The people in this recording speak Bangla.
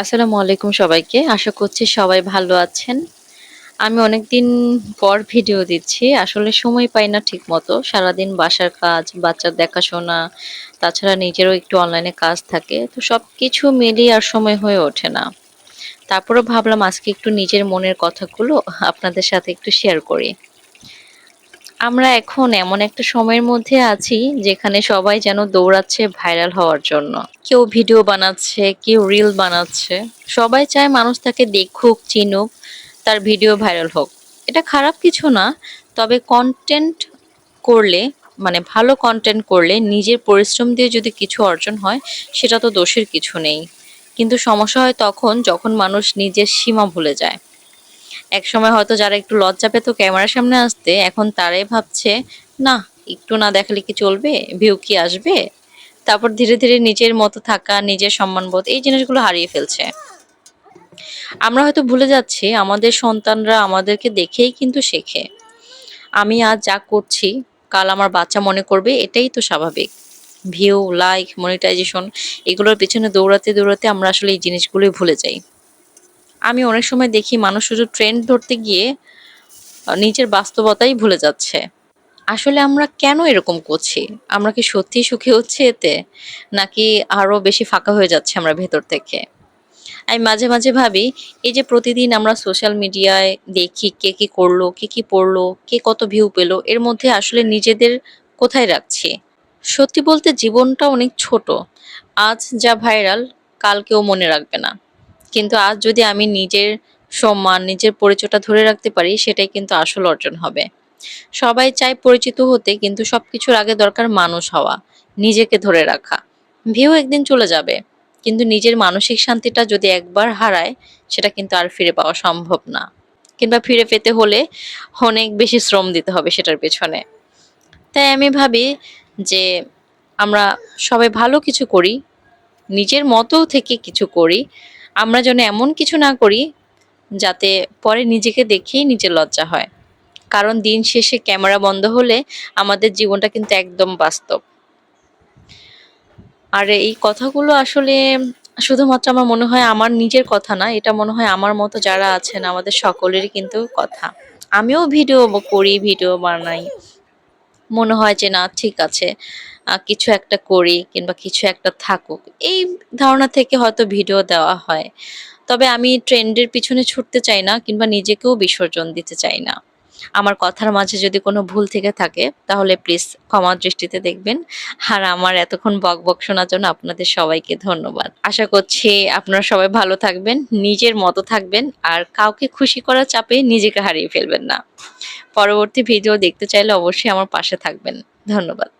আসসালামু আলাইকুম সবাইকে। আশা করছি সবাই ভালো আছেন। আমি অনেকদিন পর ভিডিও দিচ্ছি। আসলে সময় পাই না ঠিক মতো সারাদিন বাসার কাজ, বাচ্চার দেখাশোনা, তাছাড়া নিজেরও একটু অনলাইনে কাজ থাকে। তো সব কিছু মিলিয়ে আর সময় হয়ে ওঠে না। তারপরেও ভাবলাম আজকে একটু নিজের মনের কথাগুলো আপনাদের সাথে একটু শেয়ার করি। আমরা এখন এমন একটা সময়ের মধ্যে আছি যেখানে সবাই যেন দৌড়াচ্ছে ভাইরাল হওয়ার জন্য। কেউ ভিডিও বানাচ্ছে, কেউ রিল বানাচ্ছে। সবাই চায় মানুষ তাকে দেখুক, চিনুক, তার ভিডিও ভাইরাল হোক। এটা খারাপ কিছু না, তবে কন্টেন্ট করলে মানে ভালো কন্টেন্ট করলে নিজের পরিশ্রম দিয়ে যদি কিছু অর্জন হয়, সেটা তো দোষের কিছু নেই। কিন্তু সমস্যা হয় তখন যখন মানুষ নিজের সীমা ভুলে যায়। এক সময় হয়তো যারা একটু লজ্জা পেত ক্যামেরার সামনে আসতে, এখন তারাই ভাবছে, না, একটু না দেখালে কি চলবে? ভিউ কি আসবে? তারপর ধীরে ধীরে নিজের মতো থাকা, নিজের সম্মানবোধ, এই জিনিসগুলো হারিয়ে ফেলছে। আমরা হয়তো ভুলে যাচ্ছি, আমাদের সন্তানরা আমাদেরকে দেখেই কিন্তু শেখে। আমি আজ যা করছি, কাল আমার বাচ্চা মনে করবে, এটাই তো স্বাভাবিক। ভিউ লাইক মনিটাইজেশন এগুলোর পেছনে দৌড়াতে দৌড়াতে আমরা আসলে এই জিনিসগুলোই ভুলে যাই। আমি অনেক সময় দেখি মানুষ শুধু ট্রেন্ড ধরতে গিয়ে নিজের বাস্তবতাই ভুলে যাচ্ছে। আসলে আমরা কেন এরকম করছি? আমরা কি সত্যিই সুখী হচ্ছে এতে? নাকি আরও বেশি ফাঁকা হয়ে যাচ্ছে আমরা ভেতর থেকে? আমি মাঝে মাঝে ভাবি, এই যে প্রতিদিন আমরা সোশ্যাল মিডিয়ায় দেখি কে কি করল, কে কি পড়ল, কে কত ভিউ পেল, এর মধ্যে আসলে নিজেদের কোথায় রাখছি? সত্যি বলতে জীবনটা অনেক ছোট। আজ যা ভাইরাল কালকেও মনে রাখবে না। কিন্তু আজ যদি আমি নিজের সম্মান, নিজের পরিচয়টা ধরে রাখতে পারি, সেটাই কিন্তু আসল অর্জন হবে। সবাই চায় পরিচিত হতে, কিন্তু সবকিছুর আগে দরকার মানুষ হওয়া, নিজেকে ধরে রাখা। ভিউ একদিন চলে যাবে, কিন্তু নিজের মানসিক শান্তিটা যদি একবার হারায়, সেটা কিন্তু আর ফিরে পাওয়া সম্ভব না। কিংবা ফিরে পেতে হলে অনেক বেশি শ্রম দিতে হবে সেটার পেছনে। তাই আমি ভাবি যে আমরা সবাই ভালো কিছু করি, নিজের মতো থেকে কিছু করি আমরা যেন এমন কিছু না করি যাতে পরে নিজেকে দেখেই নিজের লজ্জা হয়। কারণ দিন শেষে ক্যামেরা বন্ধ হলে আমাদের জীবনটা কিন্তু একদম বাস্তব। আর এই কথাগুলো আসলে শুধুমাত্র আমার মনে হয় আমার নিজের কথা না, এটা মনে হয় আমার মতো যারা আছেন আমাদের সকলেরই কিন্তু কথা। আমিও ভিডিও করি, ভিডিও বানাই। মনে হয় যে, না, ঠিক আছে কিছু একটা করি কিংবা কিছু একটা থাকুক। এই ধারণা থেকে হয়তো ভিডিও দেওয়া হয়। তবে আমি ট্রেন্ডের পিছনে ছুটতে চাই না কিংবা নিজেকেও বিসর্জন দিতে চাই না। আমার কথার মাঝে যদি কোনো ভুল থেকে থাকে, তাহলে প্লিজ ক্ষমা দৃষ্টিতে দেখবেন। আর আমার এতক্ষণ বক বক শোনার জন্য আপনাদের সবাইকে ধন্যবাদ। আশা করছি আপনারা সবাই ভালো থাকবেন, নিজের মতো থাকবেন, আর কাউকে খুশি করার চাপে নিজেকে হারিয়ে ফেলবেন না। পরবর্তী ভিডিও দেখতে চাইলে অবশ্যই আমার পাশে থাকবেন। ধন্যবাদ।